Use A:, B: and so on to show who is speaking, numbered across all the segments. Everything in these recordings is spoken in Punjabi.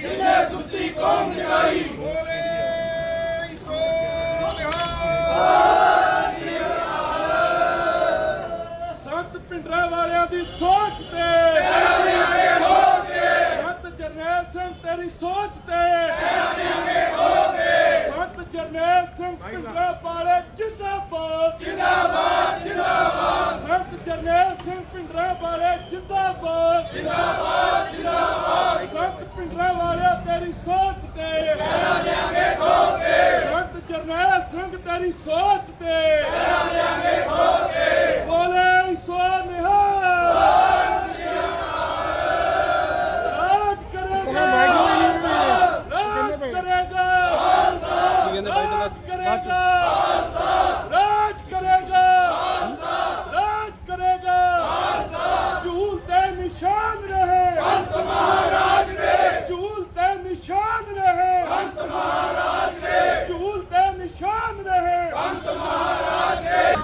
A: ਜਿੰਨੇ ਸੁੱਤੀ ਕੌਮ ਜਗਾਈ ਬੋਲੇ ਸੋ
B: ਸੰਤ ਪਿੰਡਰਾ ਵਾਲਿਆਂ ਦੀ ਸੋਚ ਤੇ। ਸੰਤ ਜਰਨੈਲ ਸਿੰਘ ਤੇਰੀ ਸੋਚ ਤੇ। ਸੰਤ ਜਰਨੈਲ ਸਿੰਘ ਪਿੰਡਰਾ ਵਾਲੇ ਜਿੰਦਾਬਾਦ। ਜਿੰਦਾਬਾਦ ਜਿੰਦਾਬਾਦ ਸੰਤ ਜਰਨੈਲ ਸਿੰਘ ਪਿੰਡਰਾ ਵਾਲੇ ਜਿੰਦਾਬਾਦ ਜਿੰਦਾਬਾਦ ਜਿੰਦਾਬਾਦ। ਸੰਤ ਪਿੰਡਰਾ ਤੇਰੀ ਸੋਚ ਤੇ। ਸੰਤ ਜਰਨੈਲ ਸਿੰਘ ਤੇਰੀ ਸੋਚ ਤੇ। ਬੋਲੇ ਸੋ ਨਿਹਾਲ ਰਾਜ ਕਰੇਗਾ ਰਾਜ ਕਰੇਗਾ ਰਾਜ ਕਰੇਗਾ ਰਾਜ ਕਰੇਗਾ ਰਾਜ ਕਰੇਗਾ ਝੂਲ ਤੇ ਨਿਸ਼ਾਨ ਰਹੇ ਅੰਤ ਮਹਾਰਾਜ ਦੇ ਝੂਲ ਤੇ ਨਿਸ਼ਾਨ ਰਹੇ ਅੰਤ ਮਹਾਰਾਜ ਦੇ ਝੂਲ ਤੇ ਨਿਸ਼ਾਨ ਰਹੇ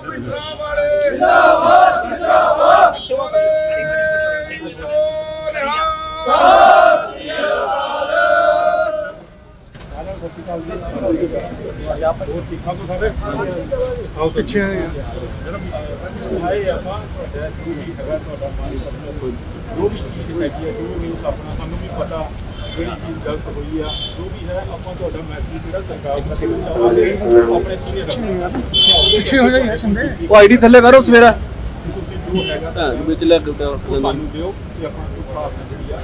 A: ਪਿੰਡਰਾ ਵਾਲੇ ਜਿੰਦਾਬਾਦ ਜਿੰਦਾਬਾਦ ਬੋਲੇ ਸੋ
C: ਪਿੱਛੇ
D: ਆਏ ਆਪਾਂ ਜੋ ਵੀ ਚੀਜ਼ ਹੈਗੀ ਹੈ ਜੋ ਵੀ ਆਪਣਾ ਸਾਨੂੰ ਵੀ ਪਤਾ ਜਿਹੜੀ ਚੀਜ਼ ਗਲਤ ਹੋਈ ਆ ਜੋ ਵੀ ਹੈ ਆਪਾਂ ਤੁਹਾਡਾ ਮੈਸੇਜ ਜਿਹੜਾ ਸਰਕਾਰ ਤੱਕ ਆਪਣੇ ਸੀਨੀਅਰ
C: ਪਿੱਛੇ ਹੋ ਜਾਈਏ ਸੰਦੇ
E: ਉਹ ਆਈਡੀ ਥੱਲੇ ਕਰੋ ਸਵੇਰਾ।
D: ਜੋ ਹੈਗਾ
E: ਭੈਣ ਵਿੱਚ ਲੈ ਕੇ
D: ਉਹ ਸਾਨੂੰ ਦਿਓ ਕਿ ਆਪਾਂ ਤੋਂ ਖਾਸ ਜਿਹੜੀ ਆ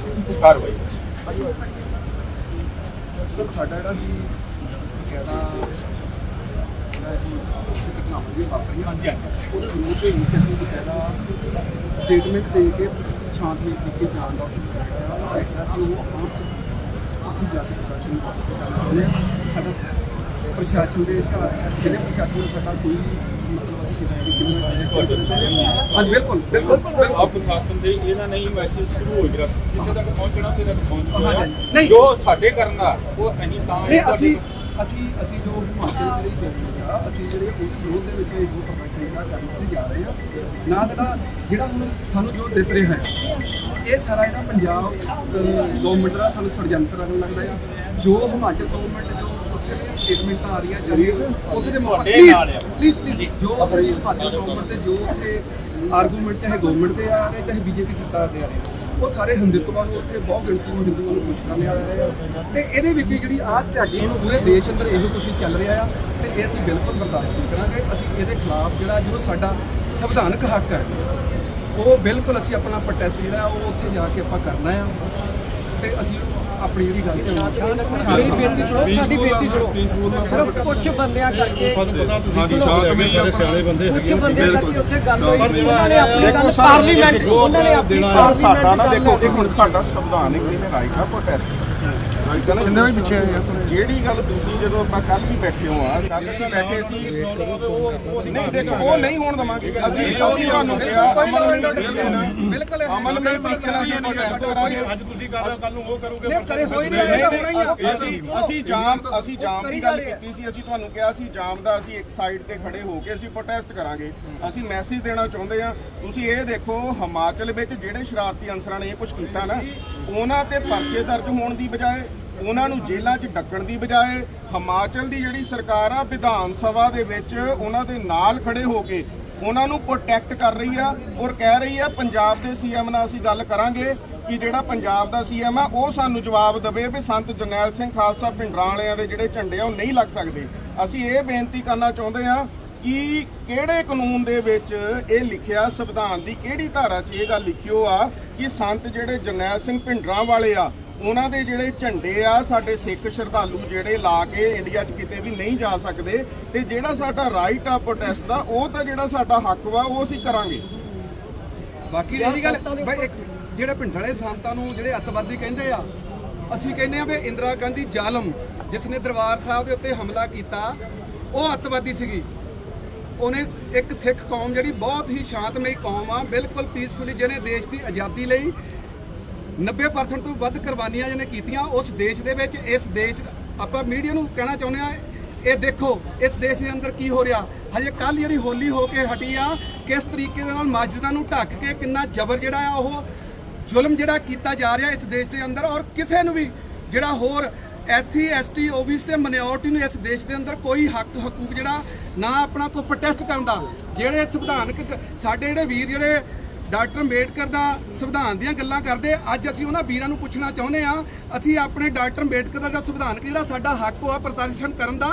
D: ਕਾਰਵਾਈ।
C: ਸਰ, ਸਾਡਾ ਜਿਹੜਾ ਵੀ ਕਹਿਣਾ ਜਿਹੜਾ ਵਾਪਰੀ
D: ਹਾਂਜੀ
C: ਉਹਦੇ ਵਿਰੋਧ ਦੇ ਵਿੱਚ ਅਸੀਂ ਬਕਾਇਦਾ ਸਟੇਟਮੈਂਟ ਦੇ ਕੇ ਛਾਂਟਨੀ ਕੀਤੀ ਜਾਣ ਦਾ ਫੈਸਲਾ ਸੀ ਉਹ ਆਪਾਂ ਅਸੀਂ ਜਾ ਕੇ ਪ੍ਰਦਰਸ਼ਨ ਕਰਨਾ ਸਾਡਾ ਪ੍ਰਸ਼ਾਸਨ ਦੇ ਜਿਹੜੇ ਪ੍ਰਸ਼ਾਸਨ ਦਾ ਸਾਡਾ ਕੋਈ ਅਸੀਂ ਕਿਸੇ ਦੀ ਹਾਂਜੀ ਬਿਲਕੁਲ ਬਿਲਕੁਲ ਬਿਲਕੁਲ।
D: ਆਪ ਪ੍ਰਸ਼ਾਸਨ ਦੇ ਇਹਨਾਂ ਨਹੀਂ ਮੈਸੇਜ ਸ਼ੁਰੂ ਹੋ ਗਿਆ ਜਿੱਥੇ ਤੱਕ ਪਹੁੰਚਣਾ ਤੇ ਤੱਕ ਪਹੁੰਚਣਾ
C: ਹਾਂਜੀ, ਨਹੀਂ।
D: ਜੋ ਸਾਡੇ ਕਰਨ ਦਾ ਉਹ ਅਸੀਂ ਤਾਂ
C: ਨਹੀਂ ਅਸੀਂ ਅਸੀਂ ਅਸੀਂ ਜੋ ਹਿਮਾਚਲ ਦੇ ਜਿਹੜੇ ਆ ਅਸੀਂ ਜਿਹੜੇ ਉਹਦੇ ਵਿਰੋਧ ਦੇ ਵਿੱਚ ਇਹ ਪ੍ਰਦਰਸ਼ਨ ਜਿਹੜਾ ਕਰਨ ਤੇ ਜਾ ਰਹੇ ਆ ਨਾ ਜਿਹੜਾ ਜਿਹੜਾ ਹੁਣ ਸਾਨੂੰ ਜੋ ਦਿਸ ਰਿਹਾ ਹੈ ਇਹ ਸਾਰਾ ਜਿਹੜਾ ਪੰਜਾਬ ਗਵਰਨਮੈਂਟ ਦਾ ਸਾਨੂੰ ષਡਯੰਤਰ ਲੱਗਦਾ ਆ। ਜੋ ਹਿਮਾਚਲ ਗਵਰਨਮੈਂਟ ਸਟੇਟਮੈਂਟ ਆ ਰਹੀ ਹੈ ਜਿਹੜੀ ਉੱਥੇ ਦੇ
D: ਤੁਹਾਡੇ ਨਾਲ ਆ।
C: ਪਲੀਜ਼ ਪਲੀਜ਼ ਜੋ ਆਪਣੀ ਹਿਮਾਚਲ ਗਵਰਨਮੈਂਟ ਦੇ ਜੋ ਉੱਥੇ ਆਰਗੂਮੈਂਟ ਚਾਹੇ ਗਵਰਨਮੈਂਟ ਦੇ ਆ ਰਹੇ ਚਾਹੇ ਬੀਜੇਪੀ ਸਰਕਾਰ ਦੇ ਆ ਰਹੇ ਉਹ ਸਾਰੇ ਹਿੰਦੂਤਵਾਂ ਨੂੰ ਉੱਥੇ ਬਹੁਤ ਗਿਣਤੀ ਨੂੰ ਹਿੰਦੂਆਂ ਨੂੰ ਖੁਸ਼ ਕਰਨ ਆ ਰਹੇ ਆ। ਤੇ ਇਹਦੇ ਵਿੱਚ ਜਿਹੜੀ ਤੁਹਾਡੀ ਪੂਰੇ ਦੇਸ਼ ਅੰਦਰ ਇਹੋ ਕੁਝ ਚੱਲ ਰਿਹਾ ਆ ਤੇ ਇਹ ਅਸੀਂ ਬਿਲਕੁਲ ਬਰਦਾਸ਼ਤ ਨਹੀਂ ਕਰਾਂਗੇ। ਅਸੀਂ ਇਹਦੇ ਖਿਲਾਫ ਜਿਹੜਾ ਜੋ ਸਾਡਾ ਸੰਵਿਧਾਨਕ ਹੱਕ ਹੈ ਉਹ ਬਿਲਕੁਲ ਅਸੀਂ ਆਪਣਾ ਪ੍ਰੋਟੈਸਟ ਜਿਹੜਾ ਉਹ ਉੱਥੇ ਜਾ ਕੇ ਆਪਾਂ ਕਰਨਾ ਆ। ਤੇ ਅਸੀਂ ਆਪਣੀ ਜਿਹੜੀ ਗੱਲ ਤੇ
F: ਮੇਰੀ ਬੇਨਤੀ ਸੁਣੋ ਸਾਡੀ ਬੇਨਤੀ ਸੁਣੋ। ਸਿਰਫ ਕੁਝ ਬੰਦਿਆਂ ਕਰਕੇ
D: ਹਾਂਜੀ ਸ਼ਾਂਤਮਈ ਸਾਰੇ ਸਿਆਣੇ ਬੰਦੇ
F: ਕੁਝ ਬੰਦਿਆਂ ਕਰਕੇ ਉੱਥੇ ਗੱਲ ਹੋਈ। ਉਹਨਾਂ ਨੇ ਆਪਣੀ ਗੱਲ ਪਾਰਲੀਮੈਂਟ ਉਹਨਾਂ ਨੇ ਆਪਣੀ
A: ਸਰ ਸਾਡਾ ਨਾ ਦੇਖੋ ਇੱਕ ਮਿੰਟ ਸਾਡਾ ਸੰਵਿਧਾਨਿਕ ਇਹਨੇ ਰਾਈਟ ਆ ਪ੍ਰੋਟੈਸਟ ਰਾਈਟ ਆ ਨਾ
C: ਜਿੰਨੇ ਵੀ ਪਿੱਛੇ ਆਏ ਆ।
A: ਜਿਹੜੀ ਗੱਲ ਦੂਜੀ ਜਦੋਂ ਆਪਾਂ ਕੱਲ ਵੀ ਬੈਠੇ ਹੋ ਆ ਕੱਲ ਅਸੀਂ ਬੈਠੇ ਸੀ। ਨਹੀਂ ਦੇਖੋ ਉਹ ਨਹੀਂ ਹੋਣ ਦਵਾਂਗੇ। ਅਸੀਂ ਅਸੀਂ ਤੁਹਾਨੂੰ ਕਿਹਾ ਤਰੀਕੇ ਨਾਲ
C: ਬਿਲਕੁਲ
A: ਅਮਨ ਤਰੀਕੇ ਨਾਲ ਅਸੀਂ ਪ੍ਰੋਟੈਸਟ ਕਰਾਂਗੇ।
D: ਅੱਜ ਤੁਸੀਂ ਕਰ ਕੱਲ ਨੂੰ ਉਹ ਕਰੋਗੇ
C: ਨਹੀਂ ਕਰੇ ਹੋਈ ਨਹੀਂ
A: ਅਸੀਂ ਅਸੀਂ ਜਾਮ ਅਸੀਂ ਜਾਮ ਦੀ ਗੱਲ ਕੀਤੀ ਸੀ। ਅਸੀਂ ਤੁਹਾਨੂੰ ਕਿਹਾ ਸੀ ਜਾਮ ਦਾ ਅਸੀਂ ਇੱਕ ਸਾਈਡ ਤੇ ਖੜੇ ਹੋ ਕੇ ਅਸੀਂ ਪ੍ਰੋਟੈਸਟ ਕਰਾਂਗੇ। ਅਸੀਂ ਮੈਸੇਜ ਦੇਣਾ ਚਾਹੁੰਦੇ ਆ ਤੁਸੀਂ ਇਹ ਦੇਖੋ ਹਿਮਾਚਲ ਵਿੱਚ ਜਿਹੜੇ ਸ਼ਰਾਰਤੀ ਅਨਸਰਾਂ ਨੇ ਇਹ ਕੁਝ ਕੀਤਾ ਨਾ ਉਹਨਾਂ ਤੇ ਪਰਚੇ ਦਰਜ ਹੋਣ ਦੀ ਬਜਾਏ ਉਹਨਾਂ ਨੂੰ ਜੇਲ੍ਹਾਂ 'ਚ ਡੱਕਣ ਦੀ ਬਜਾਏ ਹਿਮਾਚਲ ਦੀ ਜਿਹੜੀ ਸਰਕਾਰ ਆ, ਵਿਧਾਨ ਸਭਾ ਦੇ ਵਿੱਚ ਉਹਨਾਂ ਦੇ ਨਾਲ ਖੜੇ ਹੋ ਕੇ ਉਹਨਾਂ ਨੂੰ ਪ੍ਰੋਟੈਕਟ ਕਰ ਰਹੀ ਆ ਔਰ ਕਹਿ ਰਹੀ ਆ, ਪੰਜਾਬ ਦੇ ਸੀਐਮ ਨਾਲ ਅਸੀਂ ਗੱਲ ਕਰਾਂਗੇ ਕਿ ਜਿਹੜਾ ਪੰਜਾਬ ਦਾ ਸੀਐਮ ਆ, ਉਹ ਸਾਨੂੰ ਜਵਾਬ ਦੇਵੇ ਵੀ ਸੰਤ ਜਰਨੈਲ ਸਿੰਘ ਖਾਲਸਾ ਪਿੰਡਰਾਂ ਵਾਲਿਆਂ ਦੇ ਜਿਹੜੇ ਝੰਡੇ ਆ, ਉਹ ਨਹੀਂ ਲੱਗ ਸਕਦੇ। ਅਸੀਂ ਇਹ ਬੇਨਤੀ ਕਰਨਾ ਚਾਹੁੰਦੇ ਆ ਕਿ ਕਿਹੜੇ ਕਾਨੂੰਨ ਦੇ ਵਿੱਚ ਇਹ ਲਿਖਿਆ ਸੰਵਿਧਾਨ ਦੀ ਕਿਹੜੀ ਧਾਰਾ 'ਚ ਇਹ ਗੱਲ ਲਿਖਿਓ ਆ ਕਿ ਸੰਤ ਜਿਹੜੇ ਜਰਨੈਲ ਸਿੰਘ ਪਿੰਡਰਾਂ ਵਾਲੇ ਆ ਉਹਨਾਂ ਦੇ ਜਿਹੜੇ ਝੰਡੇ ਆ ਸਾਡੇ ਸਿੱਖ ਸ਼ਰਧਾਲੂ ਜਿਹੜੇ ਲਾ ਕੇ ਇੰਡੀਆ 'ਚ ਕਿਤੇ ਵੀ ਨਹੀਂ ਜਾ ਸਕਦੇ ਤੇ ਜਿਹੜਾ ਸਾਡਾ ਰਾਈਟ ਆ ਪ੍ਰੋਟੈਸਟ ਦਾ ਉਹ ਤਾਂ ਜਿਹੜਾ ਸਾਡਾ ਹੱਕ ਵਾ ਉਹ ਅਸੀਂ ਕਰਾਂਗੇ।
C: ਬਾਕੀ ਰਹੀ ਗੱਲ ਬਈ ਇੱਕ ਜਿਹੜੇ ਪਿੰਡ ਵਾਲੇ ਸੰਤਾਂ ਨੂੰ ਜਿਹੜੇ ਅੱਤਵਾਦੀ ਕਹਿੰਦੇ ਆ ਅਸੀਂ ਕਹਿੰਦੇ ਆ ਵੀ ਇੰਦਰਾ ਗਾਂਧੀ ਜ਼ਾਲਮ ਜਿਸ ਨੇ ਦਰਬਾਰ ਸਾਹਿਬ ਦੇ ਉੱਤੇ ਹਮਲਾ ਕੀਤਾ ਉਹ ਅੱਤਵਾਦੀ ਸੀਗੀ। ਉਹਨੇ ਇੱਕ ਸਿੱਖ ਕੌਮ ਜਿਹੜੀ ਬਹੁਤ ਹੀ ਸ਼ਾਂਤਮਈ ਕੌਮ ਆ ਬਿਲਕੁਲ ਪੀਸਫੁਲੀ ਜਿਹਨੇ ਦੇਸ਼ ਦੀ ਆਜ਼ਾਦੀ ਲਈ 90% ਤੋਂ ਵੱਧ ਕੁਰਬਾਨੀਆਂ ਜਿਹਨੇ ਕੀਤੀਆਂ ਉਸ ਦੇਸ਼ ਦੇ ਵਿੱਚ, ਇਸ ਦੇਸ਼ ਆਪਾਂ ਮੀਡੀਆ ਨੂੰ ਕਹਿਣਾ ਚਾਹੁੰਦੇ ਆ ਇਹ ਦੇਖੋ ਇਸ ਦੇਸ਼ ਦੇ ਅੰਦਰ ਕੀ ਹੋ ਰਿਹਾ। ਹਜੇ ਕੱਲ ਜਿਹੜੀ ਹੋਲੀ ਹੋ ਕੇ ਹਟੀ ਆ, ਕਿਸ ਤਰੀਕੇ ਦੇ ਨਾਲ ਮਸਜਿਦਾਂ ਨੂੰ ਢੱਕ ਕੇ ਕਿੰਨਾ ਜ਼ਬਰ ਜਿਹੜਾ ਆ ਉਹ ਜ਼ੁਲਮ ਜਿਹੜਾ ਕੀਤਾ ਜਾ ਰਿਹਾ ਇਸ ਦੇਸ਼ ਦੇ ਅੰਦਰ ਔਰ ਕਿਸੇ ਨੂੰ ਵੀ ਜਿਹੜਾ ਹੋਰ ਐਸਸੀ, ਐਸਟੀ, ਓਬੀਸੀ ਤੇ ਮਿਨੋਰਟੀ ਨੂੰ ਇਸ ਦੇਸ਼ ਦੇ ਅੰਦਰ ਕੋਈ ਹੱਕ, ਹਕੂਕ ਜਿਹੜਾ ਨਾ ਆਪਣਾ ਕੋਈ ਪ੍ਰੋਟੈਸਟ ਕਰਨ ਦਾ। ਜਿਹੜੇ ਸੰਵਿਧਾਨਕ ਸਾਡੇ ਜਿਹੜੇ ਵੀਰ ਜਿਹੜੇ ਡਾਕਟਰ ਅੰਬੇਡਕਰ ਦਾ ਸੰਵਿਧਾਨ ਦੀਆਂ ਗੱਲਾਂ ਕਰਦੇ, ਅੱਜ ਅਸੀਂ ਉਹਨਾਂ ਵੀਰਾਂ ਨੂੰ ਪੁੱਛਣਾ ਚਾਹੁੰਦੇ ਆ ਅਸੀਂ ਆਪਣੇ ਡਾਕਟਰ ਅੰਬੇਡਕਰ ਦਾ ਜਿਹੜਾ ਸੰਵਿਧਾਨਕ ਜਿਹੜਾ ਸਾਡਾ ਹੱਕ ਹੋਆ ਪ੍ਰਦਰਸ਼ਨ ਕਰਨ ਦਾ।